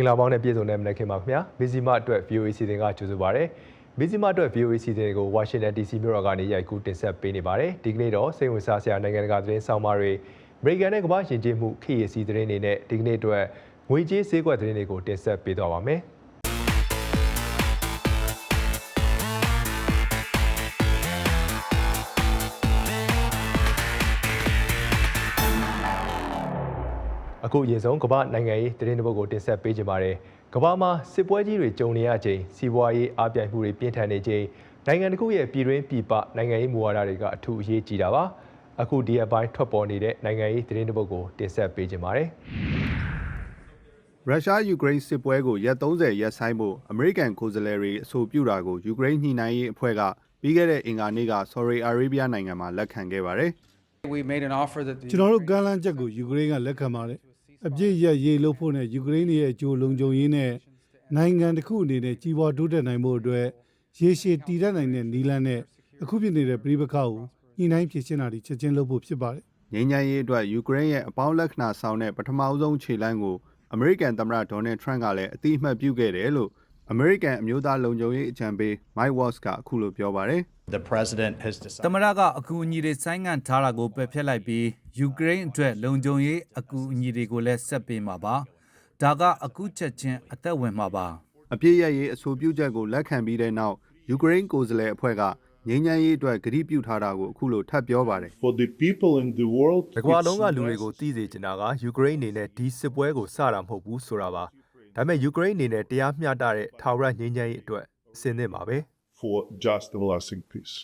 မင်္ဂလာပေါင်းနဲ့ပြည့်စုံတဲ့မနက်ခင်းပါခင်ဗျာမီဇီမအတွက် VOA စီစဉ်ကကြိုဆိုပါရစေမီဇီမအတွက် VOA စီစဉ်ကို Washington DC မြို့တော်ကနေရိုက်ကူးတင်ဆက်ပေးနေပါတယ်ဒီကနေ့တော့စိတ်ဝင်စားစရာနိုင်ငံတကာသတင်းဆောင်မတွေအမေရိကန်နဲ့ကမ္ဘာယဉ်ကျေးမှုခေတ်ရစီသတင်းတွေနဲ့ဒီကနေ့အတွက်ငွေကြေးဈေးကွက်သတင်းတွေကိုတင်ဆက်ပေးသွားပါမယ် အခုအရင်ဆုံးကမ္ဘာနိုင်ငံရေးသတင်းတစ်ပုဒ်ကိုတင်ဆက်ပေးကြပါမယ်။ကမ္ဘာမှာစစ်ပွဲကြီးတွေကြုံနေရချိန်စီးပွားရေးအားပြိုင်မှုတွေပြင်းထန်နေချိန်နိုင်ငံတစ်ခုရဲ့ပြည်တွင်းပြည်ပနိုင်ငံရေးမူဝါဒတွေကအထူးအရေးကြီးတာပါ။အခုဒီအပိုင်းထွက်ပေါ်နေတဲ့နိုင်ငံရေးသတင်းတစ်ပုဒ်ကိုတင်ဆက်ပေးကြပါမယ်ရုရှားယူကရိန်းစစ်ပွဲကိုရက်30ရက်ဆိုင်ဖို့အမေရိကန်ကိုယ်စားလှယ်တွေအဆိုပြုတာကိုယူကရိန်းညှိနှိုင်းရေးအဖွဲ့ကပြီးခဲ့တဲ့အင်္ဂါနေ့က Saudi Arabia နိုင်ငံမှာလက်ခံခဲ့ပါတယ် We made an offer that the ကျွန်တော်တို့ကမ်းလှမ်းချက်ကိုယူကရိန်းကလက်ခံပါတယ် အပြစ်ရရေးလို့ဖို့နဲ့ယူကရိန်းရဲ့အကျိုးလုံခြုံရေးနဲ့နိုင်ငံတစ်ခုအနေနဲ့ကြီးပွားတိုးတက်နိုင်ဖို့အတွက်ရေရှည်တည်တတ်နိုင်တဲ့နီလန်းနဲ့အခုဖြစ်နေတဲ့ပြည်ပခါကိုညှိနှိုင်းဖြည့်ရှင်းတာတွေချက်ချင်းလုပ်ဖို့ဖြစ်ပါတယ်။ငြိမ်းချမ်းရေးအတွက်ယူကရိန်းရဲ့အပေါင်းလက္ခဏာဆောင်တဲ့ပထမဆုံးခြေလှမ်းကိုအမေရိကန်သမ္မတဒေါ်နယ်ထရန့်ကလည်းအတိအမှတ်ပြုခဲ့တယ်လို့ အမေရိကန်အမျိုးသားလုံခြုံရေးအကြံပေး Mike Waltz ကအခုလိုပြောပါတယ်။ The president has decided သမရကအကူအညီတွေဆိုင်းငံ့ထားတာကိုပယ်ဖျက်လိုက်ပြီးယူကရိန်းအတွက်လုံခြုံရေးအကူအညီတွေကိုလည်းဆက်ပေးမှာပါဒါကအကူချက်ချင်းအသက်ဝင်မှာပါအပြစ်ရရေးအဆိုပြုချက်ကိုလက်ခံပြီးတဲ့နောက်ယူကရိန်းကိုယ်စားလှယ်အဖွဲ့ကငြိမ်းချမ်းရေးအတွက်ကတိပြုထားတာကိုအခုလိုထပ်ပြောပါတယ် for the people in the world. ။ဒီကမ္ဘာလုံးကလူတွေကိုသိစေချင်တာကယူကရိန်းအနေနဲ့ဒီစစ်ပွဲကိုစတာမဟုတ်ဘူးဆိုတာပါ။ ဒါပေမဲ့ယူကရိန်းအနေနဲ့တရားမျှတတဲ့ထာဝရငြိမ်းချမ်းရေးအတွက်အဆင်သင့်ပါပဲ for just and lasting peace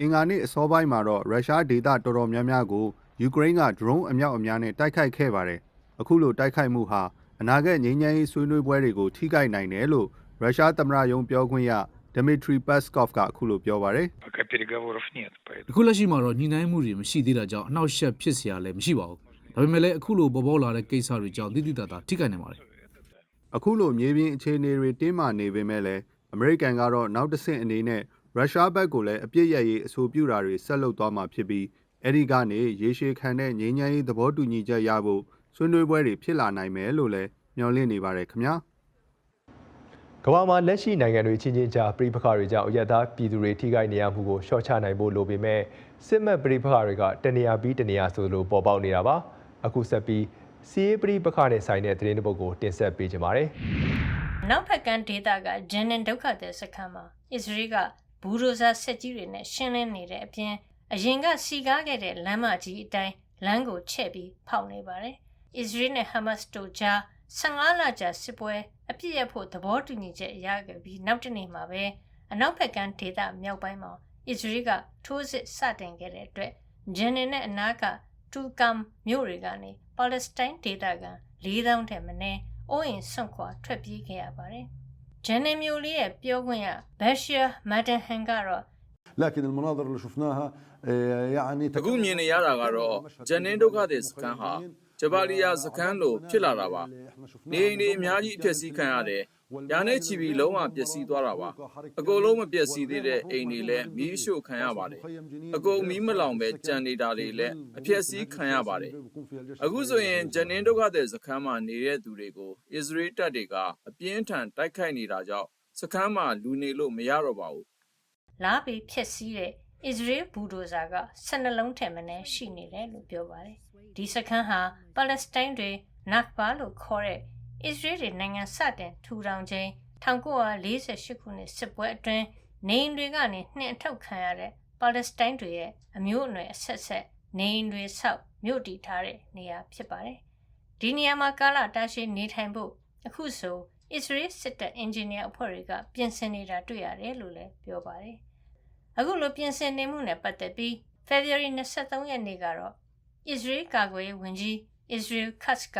အင်္ဂါနေ့အစောပိုင်းမှာတော့ရုရှားဒေသတော်တော်များများကိုယူကရိန်းက drone အမြောက်အများနဲ့တိုက်ခိုက်ခဲ့ပါတယ်အခုလိုတိုက်ခိုက်မှုဟာအနာဂတ်ငြိမ်းချမ်းရေးဆွေးနွေးပွဲတွေကိုထိခိုက်နိုင်တယ်လို့ရုရှားသမ္မတရုံးပြောခွင့်ရဒမီထရီပတ်စကော့ဖ်ကအခုလိုပြောပါတယ်။အခုလက်ရှိမှာတော့ညှိနှိုင်းမှုတွေမရှိသေးတာကြောင့်အနောက်ရှက်ဖြစ်စရာလည်းမရှိပါဘူး။ဒါပေမဲ့လည်းအခုလိုပေါ်ပေါက်လာတဲ့ကိစ္စတွေကြောင့်တိတိတသာထိခိုက်နေပါတယ်။ အခုလိုမြေပြင်အခြေအနေတွေတင်းမာနေပေမဲ့လည်းအမေရိကန်ကတော့နောက်တစ်ဆင့်အနေနဲ့ရုရှားဘက်ကိုလည်းအပြစ်ရရေးအဆိုပြုတာတွေဆက်လုပ်သွားမှာဖြစ်ပြီးအဲဒီကနေရေရှည်ခံတဲ့ငြိမ်းချမ်းရေးသဘောတူညီချက်ရဖို့ဆွေးနွေးပွဲတွေဖြစ်လာနိုင်မယ်လို့လည်းမျှော်လင့်နေပါတယ်ခင်ဗျာ။ကမ္ဘာမှာလက်ရှိနိုင်ငံတွေချင်းချင်းကြားပြည်ပခါတွေကြောင့်အရသာပြည်သူတွေထိခိုက်နေရမှုကိုရှော့ချနိုင်ဖို့လိုပေမဲ့စစ်မှတ်ပြည်ပခါတွေကတနေရာပြီးတနေရာဆိုလိုပေါ်ပေါက်နေတာပါအခုဆက်ပြီး စီးရေးပြည်ပခါနဲ့ဆိုင်တဲ့သတင်းတစ်ပုဒ်ကိုတင်ဆက်ပေးကြပါမယ်နောက်ဖက်ကန်းဒေတာကဂျန်နန်ဒုက္ခသည်စခန်းမှာအစ္စရေးကဘူဒိုဇာစစ်ကြီးတွေနဲ့ရှင်းလင်းနေတဲ့အပြင်အရင်ကစီကားခဲ့တဲ့လမ်းမကြီးအတိုင်းလမ်းကိုချဲ့ပြီးဖောက်နေပါတယ်။အစ္စရေးနဲ့ဟာမတ်စ်တို့ကြား15လကြာစစ်ပွဲအပြစ်ရဖို့သဘောတူညီချက်ရခဲ့ပြီးနောက်တနေ့မှာပဲအနောက်ဖက်ကန်းဒေတာမြောက်ပိုင်းမှာအစ္စရေးကထိုးစစ်စတင်ခဲ့တဲ့အတွက်ဂျန်နန်နဲ့အနားကတူကမ်မြို့တွေကနေ ပါလက်စတိုင်းဒေတာက4000ထက်မနည်းအိုးအိမ်ဆွန့်ခွာထွက်ပြေးခဲ့ရပါတယ်။ဂျန်နန်မျိုးလေးရဲ့ပြောခွင့်ရဘက်ရှာမတ်တန်ဟန်ကတော့ لكن المناظر اللي شفناها آه، يعني အခုမြင်နေရတာကတော့ဂျန်နင်းဒုက္ခသည်စခန်းဟာဂျပါလီယာစခန်းလိုဖြစ်လာတာပါနေအိမ်တွေအများကြီးအပျက်စီးခံရတယ်။ ညာနဲ့ချီပြီးလုံးဝပျက်စီးသွားတာပါ။အကုန်လုံးမပျက်စီးသေးတဲ့အိမ်တွေလည်းမီးရှို့ခံရပါတယ်။အကုန်မီးမလောင်ပဲကြံနေတာတွေလည်းအပျက်စီးခံရပါတယ်။အခုဆိုရင်ဂျန်နင်းဒုက္ခသည်စခန်းမှာနေတဲ့သူတွေကိုအစ္စရေးတပ်တွေကအပြင်းထန်တိုက်ခိုက်နေတာကြောင့်စခန်းမှာလူနေလို့မရတော့ပါဘူးလာပြီးဖြစ်စည်းတဲ့အစ္စရေးဘူဒိုဇာက12လုံးထက်မနည်းရှိနေတယ်လို့ပြောပါတယ်။ဒီစခန်းဟာပါလက်စတိုင်းတွေနက်ဘာလို့ခေါ်တဲ့ အစ္စရေးတွေနိုင်ငံစတင်ထူထောင်ခြင်း1948ခုနှစ်စစ်ပွဲအတွင်းနေအိမ်တွေကနေနှင်ထုတ်ခံရတဲ့ပါလက်စတိုင်းတွေရဲ့အမျိုးအနွယ်အဆက်ဆက်နေအိမ်တွေဆောက်မြို့တည်ထားတဲ့နေရာဖြစ်ပါတယ်။ဒီနေရာမှာကာလတာရှည်နေထိုင်ဖို့အခုဆိုအစ္စရေးစစ်တပ်အင်ဂျင်နီယာအဖွဲ့တွေကပြင်ဆင်နေတာတွေ့ရတယ်လို့လည်းပြောပါတယ်။အခုလိုပြင်ဆင်နေမှုနဲ့ပတ်သက်ပြီး February 23ရက်နေ့ကတော့ Israel ကာကွယ်ရေးဝန်ကြီး Israel Katz က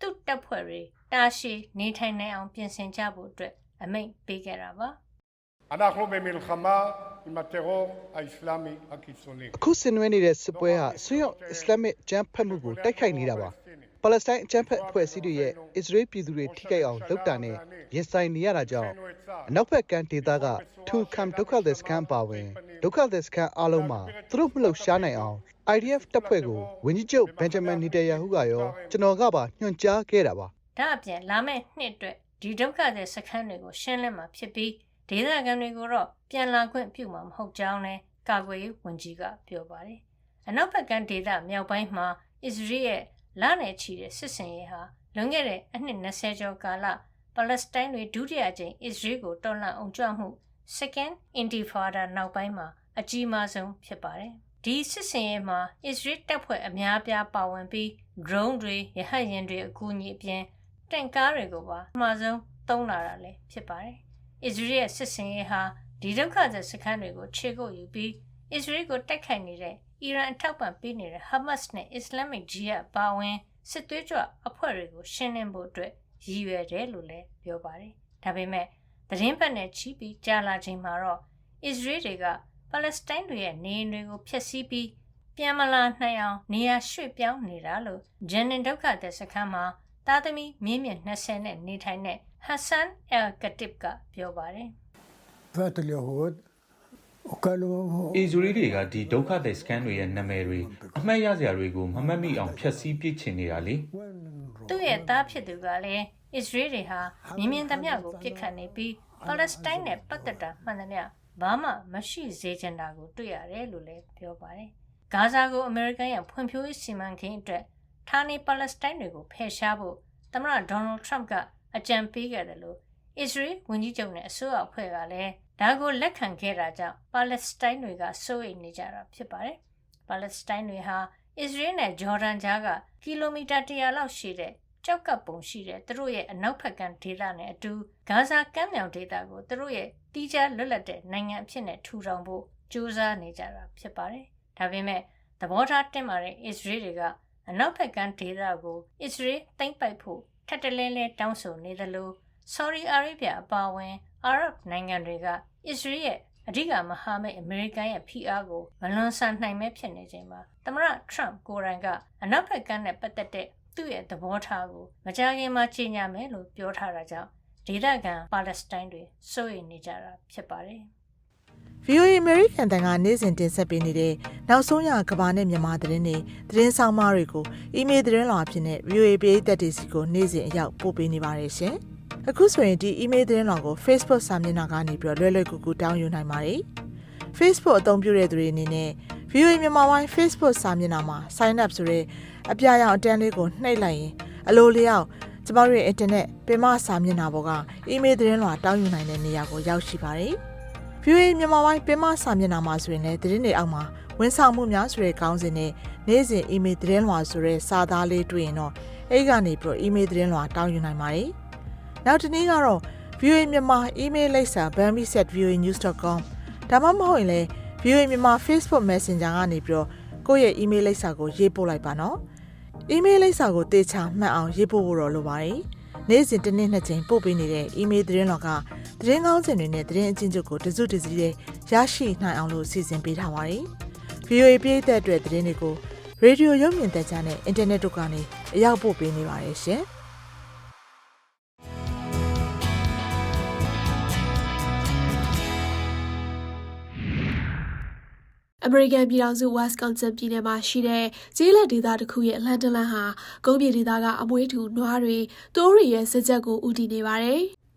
သူ့တပ်ဖွဲ့တွေ တာရှည်နေထိုင်နိုင်အောင်ပြင်ဆင်ကြဖို့အတွက်အမိန့်ပေးခဲ့တာပါ אנחנו במלחמה עם הטרור האסלאמי הקיצוני. အခုဆင်နွှဲနေတဲ့စစ်ပွဲဟာဆွေးရောက်အစ္စလာမစ်အကြမ်းဖက်မှုကိုတိုက်ခိုက်နေတာပါပါလက်စတိုင်းအကြမ်းဖက်အဖွဲ့အစည်းတွေရဲ့အစ္စရေးပြည်သူတွေထိခိုက်အောင်လုပ်တာနဲ့ရင်ဆိုင်နေရတာကြောင့်အနောက်ဘက်ကမ်းဒေသကထူခမ်ဒုက္ခသည်စခန်းပါဝင်ဒုက္ခသည်စခန်းအားလုံးမှာသူတို့မလှုပ်ရှားနိုင်အောင် IDF တပ်ဖွဲ့ကိုဝန်ကြီးချုပ်ဘန်ဂျမန်နီတယာဟုကရောကျွန်တော်ကပါညွှန်ကြားခဲ့တာပါ ဒါအပြင်လာမယ့်နှစ်အတွက်ဒီဒုက္ခတဲ့စခန်းတွေကိုရှင်းလင်းမှာဖြစ်ပြီးဒေသခံတွေကိုတော့ပြန်လာခွင့်ပြုမှာမဟုတ်ကြောင်းလည်းကာကွယ်ရေးဝန်ကြီးကပြောပါတယ်။အနောက်ဘက်ကဒေသမြောက်ပိုင်းမှာအစ္စရေးရဲ့လနဲ့ချီတဲ့စစ်စင်ရေးဟာလွန်ခဲ့တဲ့အနှစ်20ကျော်ကာလပါလက်စတိုင်းတွေဒုတိယကြိမ်အစ္စရေးကိုတော်လှန်အောင်ကြွမှု Second Intifada နောက်ပိုင်းမှာအကြီးမားဆုံးဖြစ်ပါတယ်။ဒီစစ်စင်ရေးမှာအစ္စရေးတပ်ဖွဲ့အများအပြားပါဝင်ပြီး drone တွေရဟတ်ယာဉ်တွေအကူအညီအပြင် တင့်ကားတွေကိုပါအမှားဆုံးသုံးလာတာလည်းဖြစ်ပါတယ်။အစ္စရေးရဲ့စစ်စင်ရေးဟာဒီဒုက္ခသည်စခန်းတွေကိုခြေကုပ်ယူပြီးအစ္စရေးကိုတိုက်ခိုက်နေတဲ့အီရန်အထောက်ပံ့ပေးနေတဲ့ Hamas နဲ့ Islamic Jihad ပါဝင်စစ်သွေးကြွအဖွဲ့တွေကိုရှင်းလင်းဖို့အတွက်ရည်ရွယ်တယ်လို့လည်းပြောပါတယ်။ဒါပေမဲ့သတင်းပတ်နဲ့ချီးပြီးကြားလာချိန်မှာတော့အစ္စရေးတွေကပါလက်စတိုင်းတွေရဲ့နေအိမ်တွေကိုဖျက်ဆီးပြီးပြန်မလာနိုင်အောင်နေရာရွှေ့ပြောင်းနေတာလို့ဂျန်နင်ဒုက္ခသည်စခန်းမှာ သားသမီးမြင့်မြင့်20နဲ့နေထိုင်တဲ့ Hassan El Khatib ကပြောပါတယ်။အစ္စရေးတွေကဒီဒုက္ခသည်စခန်းတွေရဲ့နာမည်တွေအမှတ်ရစရာတွေကိုမမှတ်မိအောင်ဖျက်ဆီးပစ်ချင်နေတာလေသူ့ရဲ့သားဖြစ်သူကလည်းအစ္စရေးတွေဟာမြင်မြင်သမျှကိုပြစ်ခတ်နေပြီးပါလက်စတိုင်းနဲ့ပတ်သက်တာမှန်သမျှဘာမှမရှိစေချင်တာကိုတွေ့ရတယ်လို့လည်းပြောပါတယ်။ဂါဇာကိုအမေရိကန်ရဲ့ဖွံ့ဖြိုးရေးစီမံကိန်းအတွက် ဌာနေပါလက်စတိုင်းတွေကိုဖယ်ရှားဖို့သမ္မတဒေါ်နယ်ထရမ့်ကအကြံပေးခဲ့တယ်လို့အစ္စရေးဝန်ကြီးချုပ်နဲ့အစိုးရအဖွဲ့ကလည်းဒါကိုလက်ခံခဲ့တာကြောင့်ပါလက်စတိုင်းတွေကစိုးရိမ်နေကြတာဖြစ်ပါတယ်။ပါလက်စတိုင်းတွေဟာအစ္စရေးနဲ့ဂျော်ဒန်ကြားကကီလိုမီတာ100လောက်ရှိတဲ့ကြောက်ကပ်ပုံရှိတဲ့သူတို့ရဲ့အနောက်ဘက်ကမ်းဒေသနဲ့အတူဂါဇာကမ်းမြောင်ဒေသကိုသူတို့ရဲ့တီးခြားလွတ်လပ်တဲ့နိုင်ငံအဖြစ်နဲ့ထူထောင်ဖို့ကြိုးစားနေကြတာဖြစ်ပါတယ်။ဒါပေမဲ့သဘောထားတင်မာတဲ့အစ္စရေးတွေက အနောက်ဘက်ကမ်းဒေသကိုအစ္စရေးသိမ်းပိုက်ဖို့ထပ်တလဲလဲတောင်းဆိုနေသလိုဆော်ဒီအာရေဗျအပါအဝင်အာရပ်နိုင်ငံတွေကအစ္စရေးရဲ့အဓိကမဟာမိတ်အမေရိကန်ရဲ့ဖိအားကိုမလွန်ဆန်နိုင်မဲ့ဖြစ်နေချိန်မှာသမရထရမ့်ကိုရိုင်းကအနောက်ဘက်ကမ်းနဲ့ပတ်သက်တဲ့သူ့ရဲ့သဘောထားကိုမကြာခင်မှာကြေညာမယ်လို့ပြောထားတာကြောင့်ဒေသခံပါလက်စတိုင်းတွေစိုးရိမ်နေကြတာဖြစ်ပါတယ်။ VOA American တန်ကနေ့စဉ်တင်ဆက်ပေးနေတဲ့နောက်ဆုံးရကဘာနဲ့မြန်မာသတင်းတွေသတင်းဆောင်မတွေကိုအီးမေးလ်သတင်းလွှာအဖြစ်နဲ့ VOA ပရိသတ်တွေစီကိုနေ့စဉ်အရောက်ပို့ပေးနေပါတယ်ရှင်။အခုဆိုရင်ဒီ email သတင်းလွှာကို Facebook စာမျက်နှာကနေပြီးတော့လွယ်လွယ်ကူကူတောင်းယူနိုင်ပါတယ်။ Facebook အသုံးပြုတဲ့သူတွေအနေနဲ့ VOA မြန်မာပိုင်း Facebook စာမျက်နှာမှာ sign up ဆိုတဲ့အပြာရောင်အတန်းလေးကိုနှိပ်လိုက်ရင်အလိုလျောက်ကျမတို့ရဲ့ internet ပင်မစာမျက်နှာပေါ်က email သတင်းလွှာတောင်းယူနိုင်တဲ့နေရာကိုရောက်ရှိပါတယ်။ VOA မြန်မာပိုင်းပင်မစာမျက်နှာမှာဆိုရင်လည်းသတင်းတွေအောက်မှာဝန်ဆောင်မှုများဆိုတဲ့ခေါင်းစဉ်နဲ့နေ့စဉ် email သတင်းလွှာဆိုတဲ့စာသားလေးတွေ့ရင်တော့အဲ့ကနေပြီးတော့ email သတင်းလွှာတောင်းယူနိုင်ပါတယ်။နောက်တစ်နည်းကတော့ VOA မြန်မာ email လိပ်စာ bambi@voanews.com ဒါမှမဟုတ်ရင်လည်း VOA မြန်မာ Facebook Messenger ကနေပြီးတော့ကိုယ့်ရဲ့ email လိပ်စာကိုရေးပို့လိုက်ပါနော်။ email လိပ်စာကိုတေချာမှတ်အောင်ရေးပို့ဖို့တော့လိုပါတယ်။နေ့စဉ်တစ်နေ့နှစ်ကြိမ်ပို့ပေးနေတဲ့ email သတင်းတော်က သတင်းကောင်းစင်တွေနဲ့သတင်းအချင်းချုပ်ကိုတစုတစည်းရရှိနိုင်အောင်လို့စီစဉ်ပေးထားပါတယ်။ VOA ပြည်သက်အတွက်သတင်းတွေကိုရေဒီယိုရုပ်မြင်သံကြားနဲ့အင်တာနက်တို့ကနေအရောက်ပို့ပေးနေပါတယ်ရှင်။အမေရိကန်ပြည်ထောင်စု Wisconsin ပြည်နယ်မှာရှိတဲ့ကျေးလက်ဒေသတစ်ခုရဲ့အလံတလန်ဟာကုန်းပြည်ဒေသကအမွေးထူနွားတွေတိုးတွေရဲ့စစ်ချက်ကိုဥတည်နေပါတယ်။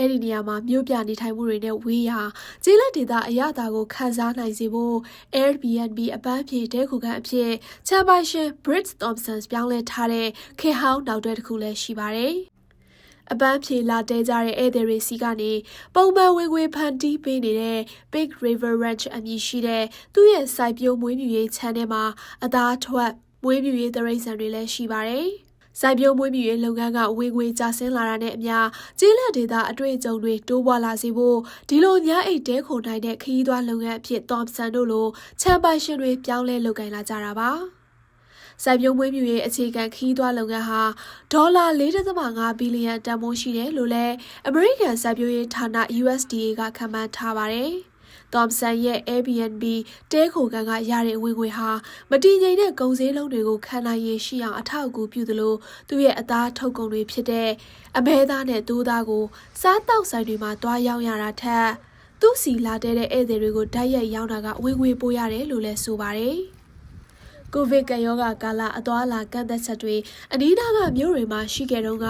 အဲ့ဒီနေရာမှာမြို့ပြနေထိုင်မှုတွေနဲ့ဝေးရာကျေးလက်ဒေသအရသာကိုခန်းစားနိုင်စေဖို့ Airbnb အပန်းဖြေတဲခုခန်းအဖြစ်ချမ်းပိုင်ရှင် Britt Thompson ပြောင်းလဲထားတဲ့ခေဟောင်းနောက်တွဲတစ်ခုလည်းရှိပါတယ်။အပန်းဖြေလာတဲကြတဲ့ဧည့်သည်တွေစီကနေပုံမှန်ဝင်ငွေဖန်တီးပေးနေတဲ့ Big River Ranch အမည်ရှိတဲ့သူ့ရဲ့စိုက်ပျိုးမွေးမြူရေးခြံထဲမှာအသားထွက်မွေးမြူရေးတရိတ်ဆန်တွေလည်းရှိပါတယ်။ စိုက်ပျိုးမွေးမြူရေးလုပ်ငန်းကဝင်ငွေကျဆင်းလာတာနဲ့အမျှကျေးလက်ဒေသအတွေ့အကြုံတွေတိုးပွားလာစေဖို့ဒီလိုညအိတ်တဲခုန်နိုင်တဲ့ခရီးသွားလုပ်ငန်းအဖြစ် Thompson တို့လိုချမ်းပိုင်ရှင်တွေပြောင်းလဲလုပ်ကိုင်လာကြတာပါ။စိုက်ပျိုးမွေးမြူရေးအခြေခံခီးသွွားလုပ်ငန်းဟာဒေါ်လာ4.5ဘီလီယံတန်ဖိုးရှိတယ်လို့လည်းအမေရိကန်စိုက်ပျိုးရေးဌာန USDA ကခန့်မှန်းထားပါတယ်။ Thompson ရဲ့ Airbnb တဲခိုကန်ကရတဲ့ဝင်ငွေဟာမတည်ငြိမ်တဲ့ကုန်စည်လုံးတွေကိုခံနိုင်ရရှိအောင်အထောက်အကူပြုသလိုသူ့ရဲ့အသားထုတ်ကုန်တွေဖြစ်တဲ့အမဲသားနဲ့သိုးသားကိုစားတောက်ဆိုင်တွေမှာတွားရောက်ရတာထက်သူ့စီလာတဲ့ဧည့်သည်တွေကိုဓာတ်ရိုက်ရောင်းတာကဝင်ငွေပိုရတယ်လို့လည်းဆိုပါတယ်။ကိုဗစ်ကပ်ရောဂါကာလအသွားအလာကန့်သက်ချက်တွေအနီးနားကမြို့တွေမှာရှိခဲ့တုန်းက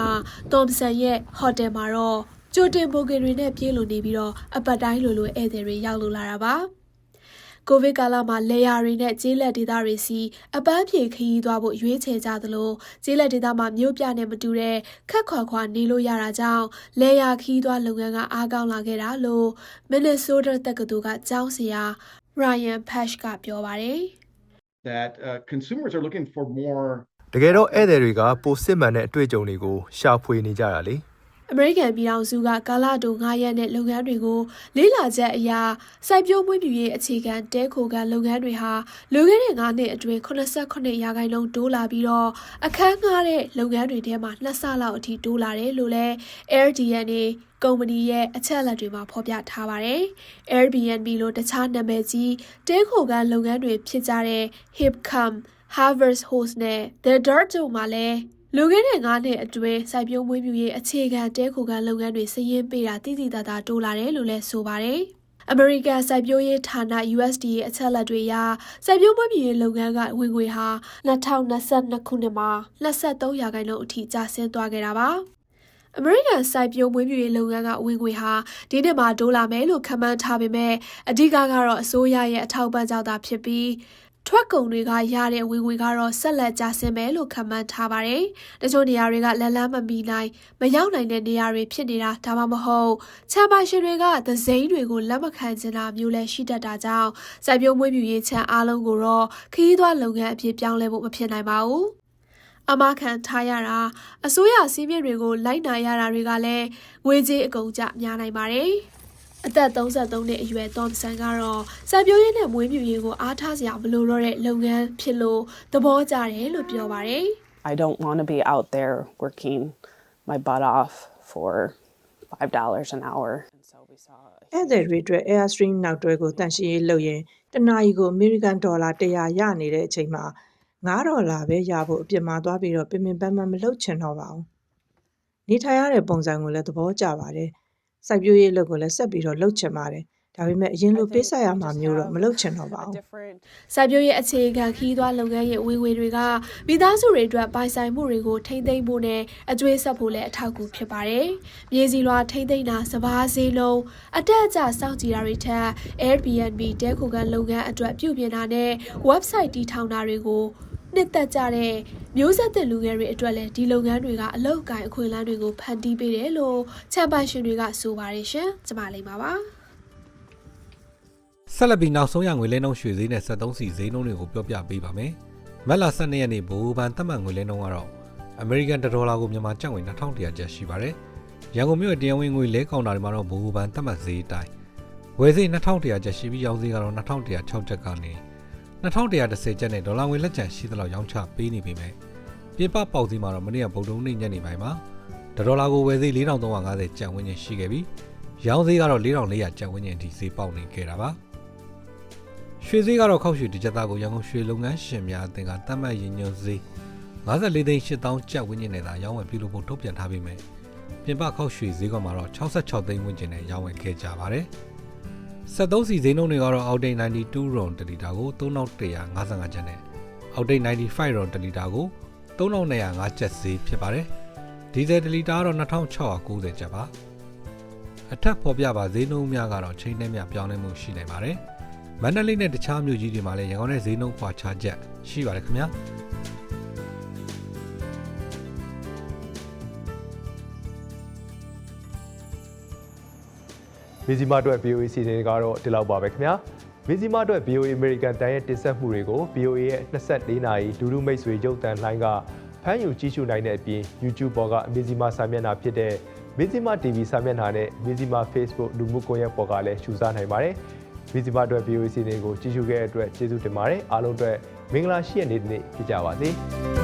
တော်မဆန်ရဲ့ဟိုတယ်မှာတော့ ကြိုတင်ဘိုကင်တွေနဲ့ပြေးလို့နေပြီးတော့အပတ်တိုင်းလိုလိုဧည့်သည်တွေရောက်လို့လာတာပါကိုဗစ်ကာလမှာလေယာတွေနဲ့ကျေးလက်ဒေသတွေစီအပန်းဖြေခရီးသွားဖို့ရွေးချယ်ကြသလိုကျေးလက်ဒေသမှာမြို့ပြနဲ့မတူတဲ့ခက်ခွာခွာနေလို့ရတာကြောင့်လေယာခရီးသွားလုပ်ငန်းကအားကောင်းလာခဲ့တာလို့ Minnesota တက္ကသိုလ်ကကျောင်းဆရာ Ryan Pash ကပြောပါတယ် that uh, consumers are looking for more တကယ်တော့ဧည့်သည်တွေကပိုစစ်မှန်တဲ့အတွေ့အကြုံတွေကိုရှာဖွေနေကြတာလေ အမေရိကန်ပြည်ထောင်စုကကာလာတို9ရက်နဲ့လုပ်ငန်းတွေကိုလေးလာချက်အရာစိုက်ပျိုးမွေးမြူရေးအခြေခံတဲခိုကန်လုပ်ငန်းတွေဟာလူခဲ့တဲ့9နှစ်အတွင်း89ရာခိုင်နှုန်းတိုးလာပြီးတော့အခန်းငှားတဲ့လုပ်ငန်းတွေထဲမှာနှစ်ဆလောက်အထိတိုးလာတယ်လို့လည်း AirDNA ကုမ္ပဏီရဲ့အချက်အလက်တွေမှာဖော်ပြထားပါတယ်။ Airbnb လို့တခြားနာမည်ကြီးတဲခိုကန်လုပ်ငန်းတွေဖြစ်ကြတဲ့ Hipcam, Harvest Host နဲ့ The Dirt တို့မှာလည်း လူခဲ့တဲ့9နှစ်အတွင်းစိုက်ပျိုးမွေးမြူရေးအခြေခံတဲခိုကန်လုပ်ငန်းတွေစည်ရင်းပေးတာတိတိတသားတိုးလာတယ်လို့လည်းဆိုပါတယ်။အမေရိကန်စိုက်ပျိုးရေးဌာန USDA အချက်အလက်တွေအရစိုက်ပျိုးမွေးမြူရေးလုပ်ငန်းကဝင်ငွေဟာ2022ခုနှစ်မှာ23ရာခိုင်နှုန်းအထိကျဆင်းသွားခဲ့တာပါ။အမေရိကန်စိုက်ပျိုးမွေးမြူရေးလုပ်ငန်းကဝင်ငွေဟာဒီနှစ်မှာတိုးလာမယ်လို့ခန့်မှန်းထားပေမဲ့အဓိကကတော့အစိုးရရဲ့အထောက်အပံ့ကြောင့်သာဖြစ်ပြီး ထွက်ကုန်တွေကရတဲ့ဝင်ငွေကတော့ဆက်လက်ကျဆင်းမယ်လို့ခန့်မှန်းထားပါတယ်။တချို့နေရာတွေကလန်လန်းမမီနိုင်မရောက်နိုင်တဲ့နေရာတွေဖြစ်နေတာဒါမှမဟုတ်ချမ်းပါရှင်တွေကသစိမ်းတွေကိုလက်မခံချင်တာမျိုးလည်းရှိတတ်တာကြောင့်စိုက်ပျိုးမွေးမြူရေးချမ်းအားလုံးကိုတော့ခရီးသွားလုပ်ငန်းအဖြစ်ပြောင်းလဲဖို့မဖြစ်နိုင်ပါဘူး။အမခံထားရတာအစိုးရစည်းမျဉ်းတွေကိုလိုက်နာရတာတွေကလည်းငွေကြေးအကုန်ကျများနိုင်ပါတယ်။ အသက်33နှစ်အရွယ်သောမဆန်ကတော့စံပြိုးရင်းနဲ့မွေးမြူရေးကိုအားထားစရာမလိုတော့တဲ့လုပ်ငန်းဖြစ်လို့သဘောကျတယ်လို့ပြောပါတယ် I don't want to be out there working my butt off for $5 an hour. ဧည့်သည်တွေအတွက် Airstream နောက်တွဲကိုတန်ရှင်းရေးလုပ်ရင်တနာရီကို American Dollar 100ရနေတဲ့အချိန်မှာ9ဒေါ်လာပဲရဖို့အပြစ်မှာသွားပြီးတော့ပင်ပင်ပန်းပန်းမလုပ်ချင်တော့ပါဘူး။နေထိုင်ရတဲ့ပုံစံကိုလည်းသဘောကျပါတယ်။ စိုက်ပျိုးရေးလုပ်ကိုလည်းဆက်ပြီးတော့လုပ်ချင်ပါတယ်။ဒါပေမဲ့အရင်လိုပေးဆက်ရမှာမျိုးတော့မလုပ်ချင်တော့ပါဘူး။စိုက်ပျိုးရေးအခြေခံခီးသွွားလုပ်ငန်းရဲ့ဝင်ငွေတွေကမိသားစုတွေအတွက်ပိုင်ဆိုင်မှုတွေကိုထိမ့်သိမ်းဖို့နဲ့အကျွေးဆက်ဖို့လည်းအထောက်အကူဖြစ်ပါတယ်။မြေစီလွာထိမ့်သိမ်းတာစဘာဈေးလုံးအတက်အကျစောင့်ကြည့်တာတွေထက် Airbnb တဲခိုကန်လုပ်ငန်းအတွက်ပြုပြင်တာနဲ့ website တည်ထောင်တာတွေကို နှစ်သက်ကြတဲ့မျိုးဆက်သစ်လူငယ်တွေအတွက်လည်းဒီလုပ်ငန်းတွေကအလောက်အကင်အခွင့်အလမ်းတွေကိုဖန်တီးပေးတယ်လို့ချမ်ပိုင်ရှင်တွေကဆိုပါတယ်ရှင်။ကျမလေးပါပါ။ဆက်လက်ပြီးနောက်ဆုံးရငွေလဲနှုန်းရွှေဈေးနဲ့73စီဈေးနှုန်းတွေကိုပြောပြပေးပါမယ်။မက်လာ12ရက်နေ့ဘိုးဘန်သတ်မှတ်ငွေလဲနှုန်းကတော့အမေရိကန်ဒေါ်လာကိုမြန်မာကျပ်ငွေ2100ကျပ်ရှိပါတယ်။ရန်ကုန်မြို့တရားဝင်ငွေလဲကောင်တာတွေမှာတော့ဘိုးဘန်သတ်မှတ်ဈေးအတိုင်းဝယ်ဈေး2100ကျပ်ရှိပြီးရောင်းဈေးကတော့2106ကျပ်ကနေ 2110ကျပ်နဲ့ဒေါ်လာငွေလက်ကျန်ရှိသလောက်ရောင်းချပေးနေပေမဲ့ပြပပေါက်ဈေးမှာတော့မနေ့ကဗုဒ္ဓဟူးနေ့ညနေပိုင်းမှာဒေါ်လာကိုဝယ်ဈေး4350ကျပ်ဝန်းကျင်ရှိခဲ့ပြီးရောင်းဈေးကတော့4400ကျပ်ဝန်းကျင်အထိဈေးပေါက်နေခဲ့တာပါ။ရွှေဈေးကတော့ခောက်ရွှေတစ်ကြက်သားကိုရန်ကုန်ရွှေလုပ်ငန်းရှင်များအသင်းကတတ်မှတ်ရင်ညွှန်းဈေး54သိန်း8000ကျပ်ဝန်းကျင်နဲ့သာရောင်းဝယ်ပြုလုပ်ဖို့ထုတ်ပြန်ထားပေမဲ့ပြင်ပခောက်ရွှေဈေးကွက်မှာတော့66သိန်းဝန်းကျင်နဲ့ရောင်းဝယ်ခဲ့ကြပါတယ်။ 73စီဈေးနှုန်းတွေကတော့အောက်တိတ်92ရွန်တလီတာကို3155ကျပ်နဲ့အောက်တိတ်95ရွန်တလီတာကို3205ကျပ်ဈေးဖြစ်ပါတယ်။ဒီဇယ်တလီတာကတော့2690ကျပ်ပါ။အထက်ဖော်ပြပါဈေးနှုန်းများကတော့ချိန်နဲ့မြပြောင်းလဲမှုရှိနေပါတယ်။မန္တလေးနဲ့တခြားမြို့ကြီးတွေမှာလည်းရန်ကုန်နဲ့ဈေးနှုန်းခွာခြားချက်ရှိပါတယ်ခင်ဗျာ။ မီဇီမာအတွက် VOA စီစဉ်ကတော့ဒီလောက်ပါပဲခင်ဗျာမီဇီမာအတွက် VOA American တန်ရဲ့တင်ဆက်မှုတွေကို VOA ရဲ့24နာရီဒူးဒူးမိတ်ဆွေရုပ်သံလိုင်းကဖမ်းယူကြည့်ရှုနိုင်တဲ့အပြင် YouTube ပေါ်ကမီဇီမာစာမျက်နှာဖြစ်တဲ့မီဇီမာ TV စာမျက်နှာနဲ့မီဇီမာ Facebook လူမှုကွန်ရက်ပေါ်ကလည်းရှုစားနိုင်ပါတယ်မီဇီမာအတွက် VOA စီစဉ်ကိုကြည့်ရှုခဲ့တဲ့အတွက်ကျေးဇူးတင်ပါတယ်အားလုံးအတွက်မင်္ဂလာရှိတဲ့နေ့တစ်နေ့ဖြစ်ကြပါစေ